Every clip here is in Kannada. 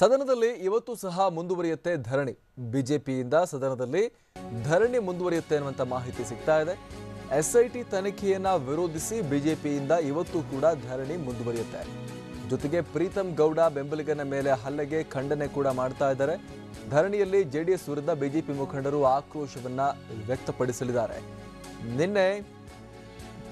ಸದನದಲ್ಲಿ ಇವತ್ತು ಸಹ ಮುಂದುವರಿಯುತ್ತೆ ಧರಣಿ. ಬಿಜೆಪಿಯಿಂದ ಸದನದಲ್ಲಿ ಧರಣಿ ಮುಂದುವರಿಯುತ್ತೆ ಅನ್ನುವಂಥ ಮಾಹಿತಿ ಸಿಗ್ತಾ ಇದೆ. ಎಸ್ಐಟಿ ತನಿಖೆಯನ್ನು ವಿರೋಧಿಸಿ ಬಿಜೆಪಿಯಿಂದ ಇವತ್ತು ಕೂಡ ಧರಣಿ ಮುಂದುವರಿಯುತ್ತೆ. ಜೊತೆಗೆ ಪ್ರೀತಂ ಗೌಡ ಬೆಂಬಲಿಗನ ಮೇಲೆ ಹಲ್ಲೆಗೆ ಖಂಡನೆ ಕೂಡ ಮಾಡ್ತಾ ಇದ್ದಾರೆ. ಧರಣಿಯಲ್ಲಿ ಜೆಡಿಎಸ್ ವಿರುದ್ಧ ಬಿಜೆಪಿ ಮುಖಂಡರು ಆಕ್ರೋಶವನ್ನ ವ್ಯಕ್ತಪಡಿಸಲಿದ್ದಾರೆ. ನಿನ್ನೆ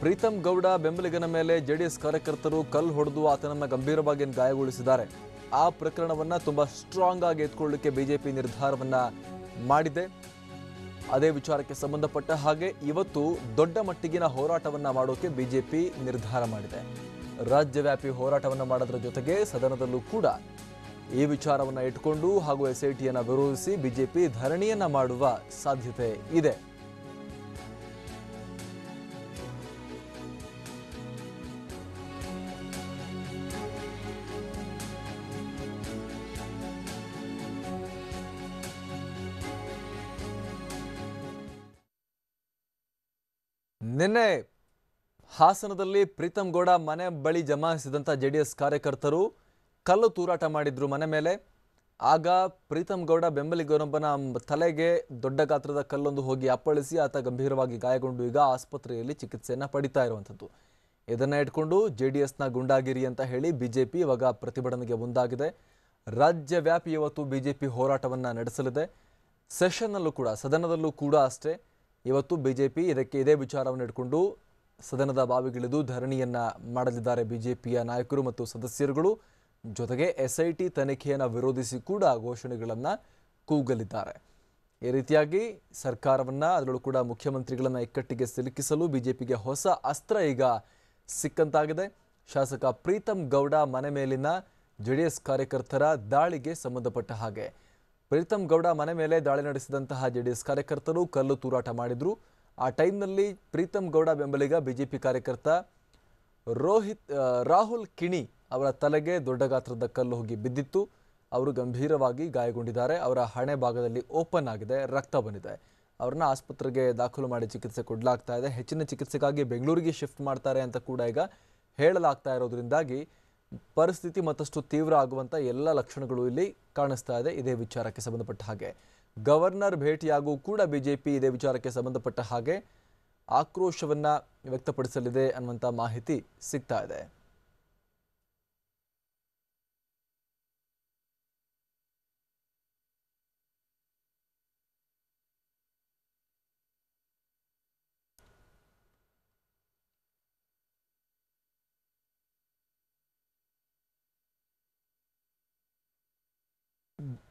ಪ್ರೀತಂ ಗೌಡ ಬೆಂಬಲಿಗನ ಮೇಲೆ ಜೆಡಿಎಸ್ ಕಾರ್ಯಕರ್ತರು ಕಲ್ಲು ಹೊಡೆದು ಆತನನ್ನು ಗಂಭೀರವಾಗಿ ಗಾಯಗೊಳಿಸಿದ್ದಾರೆ. ಆ ಪ್ರಕರಣವನ್ನ ತುಂಬಾ ಸ್ಟ್ರಾಂಗ್ ಆಗಿ ಎತ್ಕೊಳ್ಳಲಿಕ್ಕೆ ಬಿಜೆಪಿ ನಿರ್ಧಾರವನ್ನ ಮಾಡಿದೆ. ಅದೇ ವಿಚಾರಕ್ಕೆ ಸಂಬಂಧಪಟ್ಟ ಹಾಗೆ ಇವತ್ತು ದೊಡ್ಡ ಮಟ್ಟಿಗಿನ ಹೋರಾಟವನ್ನ ಮಾಡೋಕೆ ಬಿಜೆಪಿ ನಿರ್ಧಾರ ಮಾಡಿದೆ. ರಾಜ್ಯವ್ಯಾಪಿ ಹೋರಾಟವನ್ನ ಮಾಡೋದ್ರ ಜೊತೆಗೆ ಸದನದಲ್ಲೂ ಕೂಡ ಈ ವಿಚಾರವನ್ನ ಇಟ್ಕೊಂಡು ಹಾಗೂ ಎಸ್ಐಟಿಯನ್ನ ವಿರೋಧಿಸಿ ಬಿಜೆಪಿ ಧರಣಿಯನ್ನ ಮಾಡುವ ಸಾಧ್ಯತೆ ಇದೆ. ನಿನ್ನೆ ಹಾಸನದಲ್ಲಿ ಪ್ರೀತಂ ಗೌಡ ಮನೆ ಬಳಿ ಜಮಾಯಿಸಿದಂಥ ಜೆ ಡಿ ಎಸ್ ಕಾರ್ಯಕರ್ತರು ಕಲ್ಲು ತೂರಾಟ ಮಾಡಿದ್ರು ಮನೆ ಮೇಲೆ. ಆಗ ಪ್ರೀತಂ ಗೌಡ ಬೆಂಬಲಿಗರೊಬ್ಬನ ತಲೆಗೆ ದೊಡ್ಡ ಗಾತ್ರದ ಕಲ್ಲೊಂದು ಹೋಗಿ ಅಪ್ಪಳಿಸಿ ಆತ ಗಂಭೀರವಾಗಿ ಗಾಯಗೊಂಡು ಈಗ ಆಸ್ಪತ್ರೆಯಲ್ಲಿ ಚಿಕಿತ್ಸೆಯನ್ನು ಪಡಿತಾ ಇರುವಂಥದ್ದು ಇದನ್ನು ಇಟ್ಕೊಂಡು ಜೆ ಡಿ ಎಸ್ನ ಗುಂಡಾಗಿರಿ ಅಂತ ಹೇಳಿ ಬಿಜೆಪಿ ಇವಾಗ ಪ್ರತಿಭಟನೆಗೆ ಮುಂದಾಗಿದೆ. ರಾಜ್ಯವ್ಯಾಪಿ ಇವತ್ತು ಬಿಜೆಪಿ ಹೋರಾಟವನ್ನು ನಡೆಸಲಿದೆ. ಸೆಷನ್ನಲ್ಲೂ ಕೂಡ, ಸದನದಲ್ಲೂ ಕೂಡ ಅಷ್ಟೇ. ಇವತ್ತು ಬಿಜೆಪಿ ಇದಕ್ಕೆ ಇದೇ ವಿಚಾರವನ್ನು ಇಟ್ಕೊಂಡು ಸದನದ ಬಾವಿಗಿಳಿದು ಧರಣಿಯನ್ನ ಮಾಡಲಿದ್ದಾರೆ ಬಿಜೆಪಿಯ ನಾಯಕರು ಮತ್ತು ಸದಸ್ಯರುಗಳು. ಜೊತೆಗೆ ಎಸ್ಐಟಿ ತನಿಖೆಯನ್ನು ವಿರೋಧಿಸಿ ಕೂಡ ಘೋಷಣೆಗಳನ್ನು ಕೂಗಲಿದ್ದಾರೆ. ಈ ರೀತಿಯಾಗಿ ಸರ್ಕಾರವನ್ನ, ಅದರಲ್ಲೂ ಕೂಡ ಮುಖ್ಯಮಂತ್ರಿಗಳನ್ನ ಇಕ್ಕಟ್ಟಿಗೆ ಸಿಲುಕಿಸಲು ಬಿಜೆಪಿಗೆ ಹೊಸ ಅಸ್ತ್ರ ಈಗ ಸಿಕ್ಕಂತಾಗಿದೆ. ಶಾಸಕ ಪ್ರೀತಂ ಗೌಡ ಮನೆ ಮೇಲಿನ ಜೆಡಿಎಸ್ ಕಾರ್ಯಕರ್ತರ ದಾಳಿಗೆ ಸಂಬಂಧಪಟ್ಟ ಹಾಗೆ. ಪ್ರೀತಂ ಗೌಡ ಮನೆ ಮೇಲೆ ದಾಳಿ ನಡೆಸಿದಂತಹ ಜೆಡಿಎಸ್ ಕಾರ್ಯಕರ್ತರು ಕಲ್ಲು ತೂರಾಟ ಮಾಡಿದ್ರು. ಆ ಟೈಮ್ನಲ್ಲಿ ಪ್ರೀತಮ್ ಗೌಡ ಬೆಂಬಲಿಗ ಬಿಜೆಪಿ ಕಾರ್ಯಕರ್ತ ರೋಹಿತ್ ರಾಹುಲ್ ಕಿಣಿ ಅವರ ತಲೆಗೆ ದೊಡ್ಡ ಗಾತ್ರದ ಕಲ್ಲು ಹೋಗಿ ಬಿದ್ದಿತ್ತು. ಅವರು ಗಂಭೀರವಾಗಿ ಗಾಯಗೊಂಡಿದ್ದಾರೆ. ಅವರ ಹಣೆ ಭಾಗದಲ್ಲಿ ಓಪನ್ ಆಗಿದೆ, ರಕ್ತ ಬಂದಿದೆ. ಅವ್ರನ್ನ ಆಸ್ಪತ್ರೆಗೆ ದಾಖಲು ಮಾಡಿ ಚಿಕಿತ್ಸೆ ಕೊಡಲಾಗ್ತಾ ಇದೆ. ಹೆಚ್ಚಿನ ಚಿಕಿತ್ಸೆಗಾಗಿ ಬೆಂಗಳೂರಿಗೆ ಶಿಫ್ಟ್ ಮಾಡ್ತಾರೆ ಅಂತ ಕೂಡ ಈಗ ಹೇಳಲಾಗ್ತಾ ಇರೋದ್ರಿಂದಾಗಿ ಪರಿಸ್ಥಿತಿ ಮತ್ತಷ್ಟು ತೀವ್ರ ಆಗುವಂತ ಎಲ್ಲ ಲಕ್ಷಣಗಳು ಇಲ್ಲಿ ಕಾಣಿಸ್ತಾ ಇದೆ. ಇದೇ ವಿಚಾರಕ್ಕೆ ಸಂಬಂಧಪಟ್ಟ ಹಾಗೆ ಗವರ್ನರ್ ಭೇಟಿಯಾಗೂ ಕೂಡ ಬಿಜೆಪಿ ಇದೇ ವಿಚಾರಕ್ಕೆ ಸಂಬಂಧಪಟ್ಟ ಹಾಗೆ ಆಕ್ರೋಶವನ್ನ ವ್ಯಕ್ತಪಡಿಸಲಿದೆ ಅನ್ನುವಂಥ ಮಾಹಿತಿ ಸಿಗ್ತಾ ಇದೆ. Mm.